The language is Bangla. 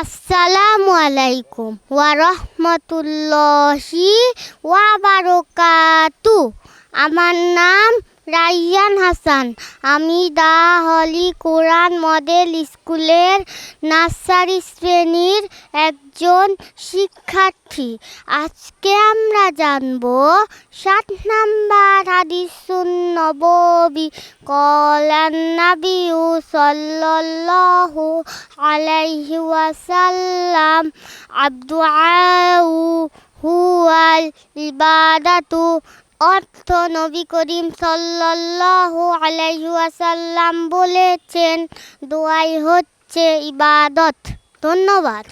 আসসালামু আলাইকুম ওয়ারহমতুল্লাহি ওয়াবারকাতু আমার নাম রাইয়ান হাসান। আমি দা হলি কোরআন মডেল স্কুলের নার্সারি শ্রেণির একজন শিক্ষার্থী। আজকে আমরা জানব সাত নাম্বার হাদিসুন নববী কলান নাবিউ সাল্লাল্লাহু আলাইহি ওয়াসাল্লাম। আব্দুআউ হুয়াল ইবাদাতু অর্থ নবী করিম সাল্লাহ আলাইসাল্লাম বলেছেন দোয়াই হচ্ছে ইবাদত। ধন্যবাদ।